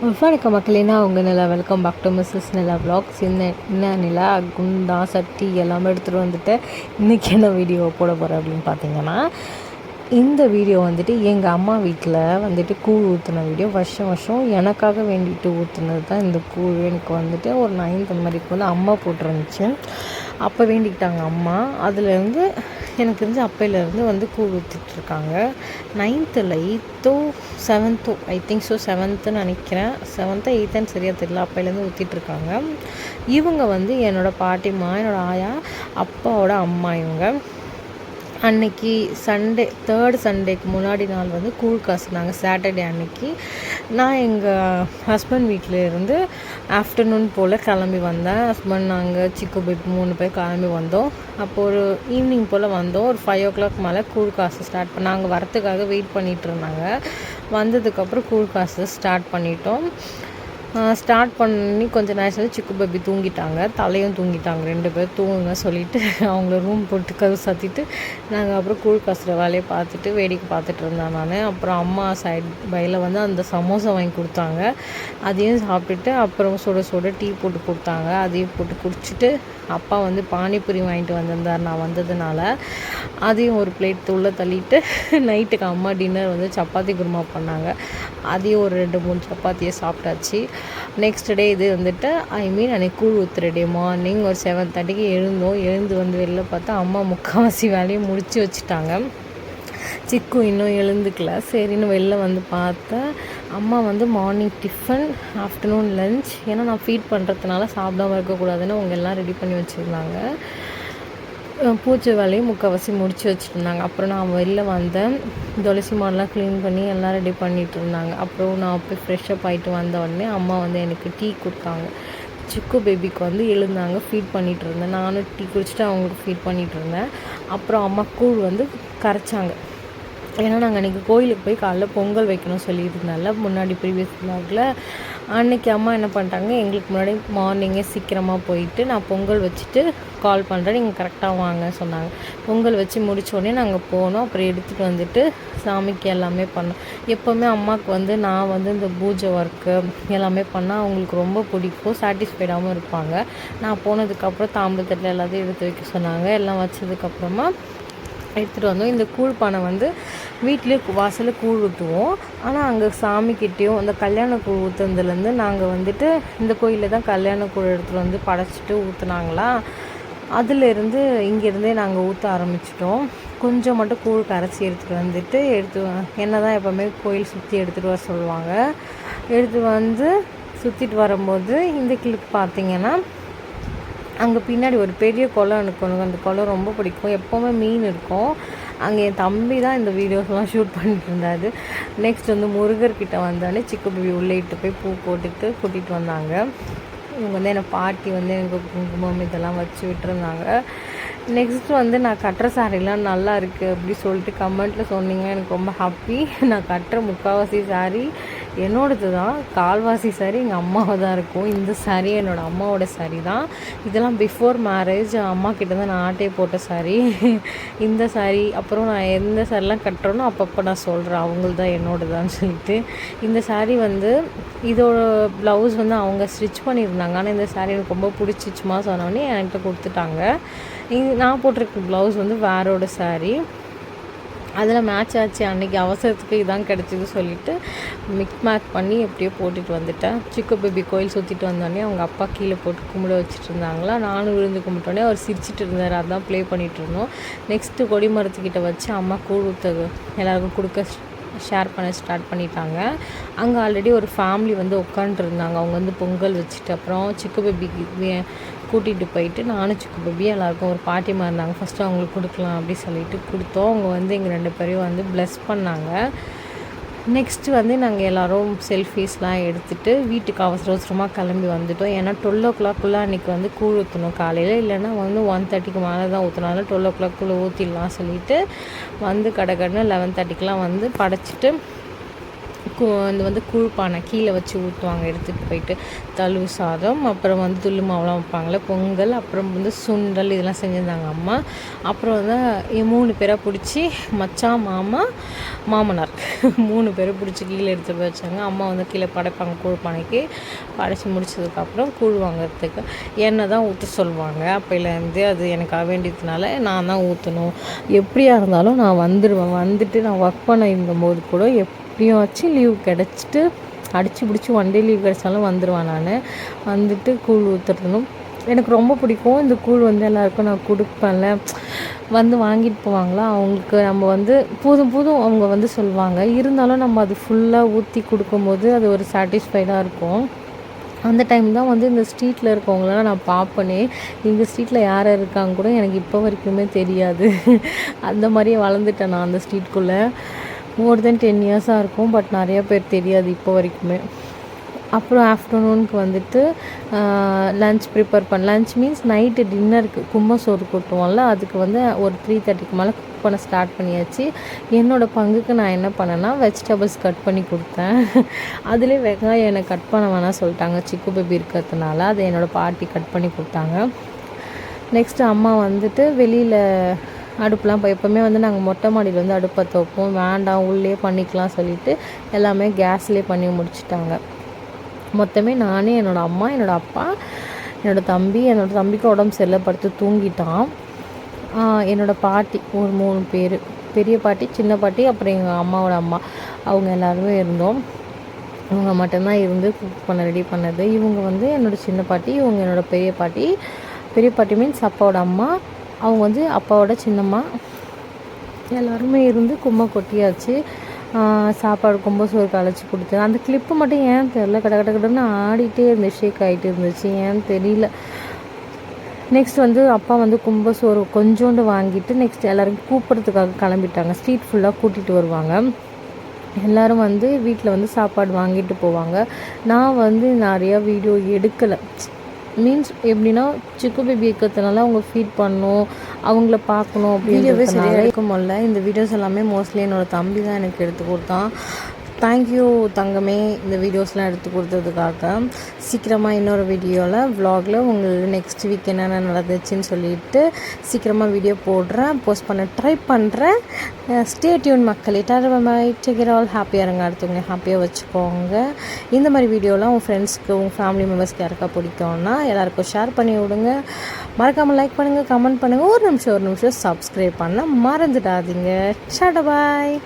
வணக்கம் மக்களேனா உங்கள் Nila. Welcome back to Mrs Nila vlogs என்ன என்ன நிலா? குண்டா சட்டி எல்லாமே எடுத்துகிட்டு வந்துட்டு இன்றைக்கி என்ன வீடியோ போட போகிறேன் அப்படின்னு பார்த்தீங்கன்னா இந்த வீடியோ வந்துட்டு எங்கள் அம்மா வீட்டில் வந்துட்டு கூழ் ஊற்றின வீடியோ வருஷம் வருஷம் எனக்காக வேண்டிட்டு ஊற்றுனது தான் இந்த கூழ். எனக்கு வந்துட்டு ஒரு நைன்த் மாதிரிக்கு வந்து அம்மா போட்டுருந்துச்சு. அப்போ வேண்டிக்கிட்டாங்க அம்மா. அதுலேருந்து எனக்கு தெரிஞ்சு அப்பையிலேருந்து வந்து கூழ் ஊற்றிட்டுருக்காங்க நைன்த்தில் எயித்தோ செவன்த்தோ ஐ திங்க் ஸோ செவன்த்துன்னு நினைக்கிறேன். செவன்த்தோ எயித்துன்னு சரியாக தெரியல. அப்பையிலேருந்து ஊற்றிட்டுருக்காங்க இவங்க வந்து என்னோடய பாட்டிம்மா என்னோடய ஆயா அப்பாவோட அம்மா இவங்க. அன்னைக்கு சண்டே தேர்ட் சண்டேக்கு முன்னாடி நாள் வந்து கூழ் காசுனாங்க சாட்டர்டே அன்னைக்கு. நான் எங்கள் ஹஸ்பண்ட் வீட்டில் இருந்து ஆஃப்டர்நூன் போல் கிளம்பி வந்தேன். ஹஸ்பண்ட் நாங்கள் சிக்கு பேபி மூணு பேர் கிளம்பி வந்தோம். அப்போ ஒரு ஈவினிங் போல் வந்தோம். ஒரு ஃபைவ் ஓ கிளாக் மேலே கூழ் காசு ஸ்டார்ட் பண்ண நாங்கள் வரத்துக்காக வெயிட் பண்ணிகிட்டு இருந்தாங்க. வந்ததுக்கப்புறம் கூழ் காசு ஸ்டார்ட் பண்ணிட்டோம். ஸ்டார்ட் பண்ணி கொஞ்சம் நேரத்தில் சிக்கு பேபி தூங்கிட்டாங்க. தலையும் தூங்கிட்டாங்க. ரெண்டு பேர் தூங்குங்க சொல்லிவிட்டு அவங்கள ரூம் போட்டு கதவு சாத்திட்டு நாங்கள் அப்புறம் கூழ் காசுற வேலையை பார்த்துட்டு வேடிக்கை பார்த்துட்டு இருந்தேன் நான். அப்புறம் அம்மா சைட் பையில் வந்து அந்த சமோசா வாங்கி கொடுத்தாங்க. அதையும் சாப்பிட்டுட்டு அப்புறம் சுட சுட டீ போட்டு கொடுத்தாங்க. அதையும் போட்டு குடிச்சிட்டு அப்பா வந்து பானிபூரி வாங்கிட்டு வந்திருந்தார். நான் வந்ததுனால அதையும் ஒரு பிளேட் உள்ளே தள்ளிட்டு நைட்டுக்கு அம்மா டின்னர் வந்து சப்பாத்தி குருமா பண்ணாங்க. அதையும் ஒரு ரெண்டு மூணு சப்பாத்தியை சாப்பிட்டாச்சு. நெக்ஸ்ட் டே இது வந்துட்டு ஐ மீன் அன்றைக்கி கூழ் ஊற்றுற டே மார்னிங் ஒரு செவன் தேர்ட்டிக்கு எழுந்தோம். எழுந்து வந்து வெளில பார்த்தா அம்மா முக்கால்வாசி வேலையை முடித்து வச்சுட்டாங்க. சிக்கு இன்னும் எழுந்துக்கல. சரின்னு வெளில வந்து பார்த்தேன் அம்மா வந்து மார்னிங் டிஃபன் ஆஃப்டர்நூன் லஞ்ச் ஏன்னா நான் ஃபீட் பண்ணுறதுனால சாப்பிடாம இருக்கக்கூடாதுன்னு அவங்க எல்லாம் ரெடி பண்ணி வச்சுருந்தாங்க. பூச்சி வேலையும் முக்கால்வாசி முடிச்சு வச்சுருந்தாங்க அப்புறம் நான் வெளில வந்தேன். துளசி மாடெலாம் க்ளீன் பண்ணி எல்லாம் ரெடி பண்ணிகிட்டு இருந்தாங்க அப்புறம் நான் போய் ஃப்ரெஷ்ஷப் ஆகிட்டு வந்த உடனே அம்மா வந்து எனக்கு டீ கொடுத்தாங்க. சிக்கு பேபிக்கு வந்து எழுந்தாங்க. ஃபீட் பண்ணிகிட்டு இருந்தேன் நானும் டீ குடிச்சிட்டு அவங்களுக்கு ஃபீட் பண்ணிகிட்டு இருந்தேன் அப்புறம் அம்மா கூழ் வந்து கரைச்சாங்க. ஏன்னா நாங்கள் அன்றைக்கி கோயிலுக்கு போய் காலைல பொங்கல் வைக்கணும் சொல்லியிருந்தால முன்னாடி ப்ரீவியஸ் விலாகில் அன்றைக்கி அம்மா என்ன பண்ணிட்டாங்க எங்களுக்கு முன்னாடி மார்னிங்கே சீக்கிரமாக போயிட்டு நான் பொங்கல் வச்சுட்டு கால் பண்ணுறேன் நீங்கள் கரெக்டாக வாங்க சொன்னாங்க. பொங்கல் வச்சு முடித்தோடனே நாங்கள் போனோம். அப்புறம் எடுத்துகிட்டு வந்துட்டு சாமிக்கு எல்லாமே பண்ணோம். எப்போவுமே அம்மாவுக்கு வந்து நான் வந்து இந்த பூஜை ஒர்க்கு எல்லாமே பண்ணால் அவங்களுக்கு ரொம்ப பிடிக்கும். சாட்டிஸ்ஃபைடாகவும் இருப்பாங்க. நான் போனதுக்கப்புறம் தாம்பூலத்தில் எல்லாத்தையும் எடுத்து வைக்க சொன்னாங்க. எல்லாம் வச்சதுக்கப்புறமா எடுத்துகிட்டு வந்தோம். இந்த கூழ் பானை வந்து வீட்லேயே வாசலில் கூழ் ஊற்றுவோம் ஆனால் அங்கே சாமிக்கிட்டேயும் அந்த கல்யாண கூழ் ஊற்றுனதுலேருந்து நாங்கள் வந்துட்டு இந்த கோயிலில் தான் கல்யாண கூழ் எடுத்துகிட்டு வந்து படைச்சிட்டு ஊற்றுனாங்களா அதிலிருந்து இங்கேருந்தே நாங்கள் ஊற்ற ஆரம்பிச்சிட்டோம். கொஞ்சம் மட்டும் கூழ் கரைச்சி எடுத்துகிட்டு வந்துட்டு எடுத்து என்ன தான் எப்போவுமே கோயில் சுற்றி எடுத்துகிட்டு வர சொல்லுவாங்க. எடுத்து வந்து சுற்றிட்டு வரும்போது இந்த கிளிப் பார்த்திங்கன்னா அங்கே பின்னாடி ஒரு பெரிய குளம் எனக்கு அந்த குளம் ரொம்ப பிடிக்கும். எப்போவுமே மீன் இருக்கும். அங்கே என் தம்பி தான் இந்த வீடியோஸ்லாம் ஷூட் பண்ணிட்டு இருந்தார் நெக்ஸ்ட் வந்து முருகர்கிட்ட வந்தோடனே சிக்கு பேபி உள்ளே இட்டு போய் பூ போட்டுட்டு கூட்டிகிட்டு வந்தாங்க. இவங்க வந்து என்னை பாட்டி வந்து எனக்கு குங்குமம் இதெல்லாம் வச்சு விட்டுருந்தாங்க. நெக்ஸ்ட் வந்து நான் கட்டுற சாரீலாம் நல்லா இருக்குது அப்படி சொல்லிட்டு கமெண்ட்டில் சொன்னீங்க. எனக்கு ரொம்ப ஹாப்பி நான் கட்டுற முக்கால்வாசி சாரீ என்னோடது தான். கால்வாசி சாரி எங்கள் அம்மாவை தான் இருக்கும். இந்த சாரீ என்னோடய அம்மாவோட சாரீ தான். இதெல்லாம் பிஃபோர் மேரேஜ் அம்மா கிட்ட தான் நான் ஆட்டே போட்ட சாரீ இந்த சாரீ அப்புறம் நான் எந்த சாரிலாம் கட்டுறேனோ அப்பப்போ நான் சொல்கிறேன் அவங்களது தான் என்னோடதான்னு சொல்லிட்டு. இந்த சாரீ வந்து இதோட ப்ளவுஸ் வந்து அவங்க ஸ்டிச் பண்ணியிருந்தாங்க. ஆனால் இந்த சாரீ எனக்கு ரொம்ப பிடிச்சிச்சுமா சொன்னோடனே என்கிட்ட கொடுத்துட்டாங்க. நான் போட்டிருக்க ப்ளவுஸ் வந்து வேறோட சாரீ அதில் மேட்ச் ஆச்சு. அன்றைக்கி அவசரத்துக்கு இதான் கிடச்சிது சொல்லிவிட்டு மிக் மேக் பண்ணி எப்படியோ போட்டுட்டு வந்துட்டேன். சிக்கு பேபி கோயில் சுற்றிட்டு வந்தோடனே அவங்க அப்பா கீழே போட்டு கும்பிட வச்சுட்டு இருந்தாங்களா? நானும் விழுந்து கும்பிட்டோடனே அவர் சிரிச்சிட்டு இருந்தார். அதான் ப்ளே பண்ணிகிட்டு இருந்தோம். நெக்ஸ்ட்டு கொடி மரத்துக்கிட்ட வச்சு அம்மா கூழ் எல்லாருக்கும் கொடுக்க ஷேர் பண்ண ஸ்டார்ட் பண்ணிட்டாங்க. அங்கே ஆல்ரெடி ஒரு ஃபேமிலி வந்து உட்காந்துருந்தாங்க அவங்க வந்து பொங்கல் வச்சுட்டு அப்புறம் சிக்கு பேபிக்கு கூட்டிகிட்டு போயிட்டு நானும் சிக்கு பேபி எல்லாருக்கும் ஒரு பாட்டிமா இருந்தாங்க. ஃபஸ்ட்டு அவங்களுக்கு கொடுக்கலாம் அப்படி சொல்லிட்டு கொடுத்தோம். அவங்க வந்து எங்கள் ரெண்டு பேரையும் வந்து ப்ளஸ் பண்ணாங்க. நெக்ஸ்ட்டு வந்து நாங்கள் எல்லோரும் செல்ஃபீஸ்லாம் எடுத்துகிட்டு வீட்டுக்கு அவசர அவசரமாக கிளம்பி வந்துட்டோம். ஏன்னா டுவெல் ஓ கிளாக்குள்ளே அன்றைக்கி வந்து கூழ் ஊற்றணும் காலையில். இல்லைன்னா வந்து ஒன் தேர்ட்டிக்கு மேலே தான் ஊற்றினாலும் டுவெல் ஓ கிளாக்குள்ளே ஊற்றிடலாம் சொல்லிவிட்டு வந்து கடை கடன்னு லெவன் தேர்ட்டிக்கெலாம் வந்து படைச்சிட்டு கு- வந்து கூழ்பானை கீழே வச்சு ஊற்றுவாங்க எடுத்துகிட்டு போயிட்டு தழுவு சாதம் அப்புறம் வந்து துள்ளு மாவுலாம் வைப்பாங்களே பொங்கல் அப்புறம் வந்து சுண்டல் இதெல்லாம் செஞ்சுருந்தாங்க அம்மா. அப்புறம் வந்து மூணு பேரை பிடிச்சி மச்சான் மாமா மாமனார். மூணு பேரை பிடிச்சி கீழே எடுத்து போய் வச்சாங்க. அம்மா வந்து கீழே படைப்பாங்க கூழ் பானைக்கு படைச்சி முடிச்சதுக்கப்புறம் கூழ் வாங்குறதுக்கு எண்ணெய் தான் ஊற்ற சொல்லுவாங்க அப்போலேருந்து அது எனக்கு வேண்டியதுனால நான் தான் ஊற்றணும் எப்படியா இருந்தாலும் நான் வந்துடுவேன் வந்துட்டு நான் ஒர்க் பண்ண இருந்தபோது கூட எப் எப்படியும் வச்சு லீவ் கிடச்சிட்டு அடித்து பிடிச்சி ஒன் டே லீவ் கிடைச்சாலும் வந்துடுவேன் நான். வந்துட்டு கூழ் ஊற்றுறதுனும் எனக்கு ரொம்ப பிடிக்கும். இந்த கூழ் வந்து எல்லாருக்கும் நான் கொடுப்பேன்ல. வந்து வாங்கிட்டு போவாங்களா? அவங்களுக்கு நம்ம வந்து புதும் புதும் அவங்க வந்து சொல்லுவாங்க இருந்தாலும் நம்ம அது ஃபுல்லாக ஊற்றி கொடுக்கும்போது அது ஒரு சாட்டிஸ்ஃபைடாக இருக்கும். அந்த டைம் தான் வந்து இந்த ஸ்ட்ரீட்டில் இருக்கவங்களெல்லாம் நான் பார்ப்பனே. இந்த ஸ்ட்ரீட்டில் யார் இருக்காங்க கூட எனக்கு இப்போ வரைக்குமே தெரியாது. அந்த மாதிரியே வளர்ந்துட்டேன் நான் அந்த ஸ்ட்ரீட்குள்ளே மோர் தென் டென் இயர்ஸாக இருக்கும் பட் நிறைய பேர் தெரியாது இப்போ வரைக்குமே. அப்புறம் ஆஃப்டர்நூனுக்கு வந்துட்டு லஞ்ச் ப்ரிப்பேர் பண்ண லஞ்ச் மீன்ஸ் நைட்டு டின்னருக்கு கும்ப சோறு கொட்டுவோம்ல அதுக்கு வந்து ஒரு த்ரீ தேர்ட்டிக்கு மேலே குக் பண்ண ஸ்டார்ட் பண்ணியாச்சு. என்னோடய பங்குக்கு நான் என்ன பண்ணேன்னா வெஜிடபிள்ஸ் கட் பண்ணி கொடுத்தேன். அதுலேயே வெங்காயம் என்னை கட் பண்ண வேணாம் சொல்லிட்டாங்க சிக்கு பேபி இருக்கிறதுனால. அதை என்னோடய பாட்டி கட் பண்ணி கொடுத்தாங்க. நெக்ஸ்ட்டு அம்மா வந்துட்டு வெளியில் அடுப்புலாம் இப்போ எப்போவுமே வந்து நாங்கள் மொட்டை மாடியில் வந்து அடுப்பை வைப்போம் வேண்டாம் உள்ளே பண்ணிக்கலாம் சொல்லிட்டு எல்லாமே கேஸ்லேயே பண்ணி முடிச்சிட்டாங்க. மொத்தமே நானே என்னோடய அம்மா என்னோடய அப்பா என்னோடய தம்பி என்னோடய தம்பிக்கு உடம்பு சரியில்லை படுத்து தூங்கிட்டான். என்னோடய பாட்டி ஒரு மூணு பேர். பெரிய பாட்டி சின்ன பாட்டி அப்புறம் எங்கள் அம்மாவோட அம்மா. அவங்க எல்லாருமே இருந்தோம். இவங்க மட்டும்தான் இருந்து குக் பண்ண ரெடி பண்ணது. இவங்க வந்து என்னோடய சின்ன பாட்டி இவங்க என்னோட பெரிய பாட்டி. பெரிய பாட்டி மீன்ஸ் அப்பாவோட அம்மா. அவங்க வந்து அப்பாவோட சின்னம்மா. எல்லாருமே இருந்து கும்பம் கொட்டியாச்சு. சாப்பாடு கும்ப சோறு கலைச்சி கொடுத்து. அந்த கிளிப்பு மட்டும் ஏன் தெரில கட கட கடன்னு ஆடிட்டே இருந்துச்சு ஷேக் ஆகிட்டு இருந்துச்சு. ஏன்னு தெரியல. நெக்ஸ்ட் வந்து அப்பா வந்து கும்ப சோறு கொஞ்சோண்டு வாங்கிட்டு நெக்ஸ்ட் எல்லோரும் கூப்பிட்றதுக்காக கிளம்பிட்டாங்க. ஸ்ட்ரீட் ஃபுல்லாக கூட்டிகிட்டு வருவாங்க. எல்லோரும் வந்து வீட்டில் வந்து சாப்பாடு வாங்கிட்டு போவாங்க. நான் வந்து நிறையா வீடியோ எடுக்கலை. மீன்ஸ் எப்படின்னா சிக்கு பேபி இருக்கிறதுனால அவங்க ஃபீட் பண்ணணும் அவங்கள பார்க்கணும் இருக்க முடியல இந்த வீடியோஸ் எல்லாமே மோஸ்ட்லி என்னோட தம்பி தான் எனக்கு எடுத்து கொடுத்தான். தேங்க்யூ தங்கமே இந்த வீடியோஸ்லாம் எடுத்து கொடுத்ததுக்காக. சீக்கிரமாக இன்னொரு வீடியோவில் வ்ளாகில் உங்களுக்கு நெக்ஸ்ட் வீக் என்னென்ன நடந்துச்சுன்னு சொல்லிட்டு சீக்கிரமாக வீடியோ போடுறேன் போஸ்ட் பண்ண ட்ரை பண்ணுறேன் ஸ்டே டியூன் மக்களே. டர்பமாய் டேக்கர் ஆல் ஹாப்பியாக இருங்க அடுத்தவங்க ஹாப்பியாக வச்சுக்கோங்க. இந்த மாதிரி வீடியோலாம் உங்கள் ஃப்ரெண்ட்ஸ்க்கு உங்கள் ஃபேமிலி மெம்பர்ஸ்க்கு யாருக்கா பிடிக்கும்னா எல்லாருக்கும் ஷேர் பண்ணி விடுங்க. மறக்காமல் லைக் பண்ணுங்கள் கமெண்ட் பண்ணுங்கள் ஒரு நிமிஷம் ஒரு நிமிஷம் சப்ஸ்கிரைப் பண்ண மறந்துடாதீங்க. சட பாய்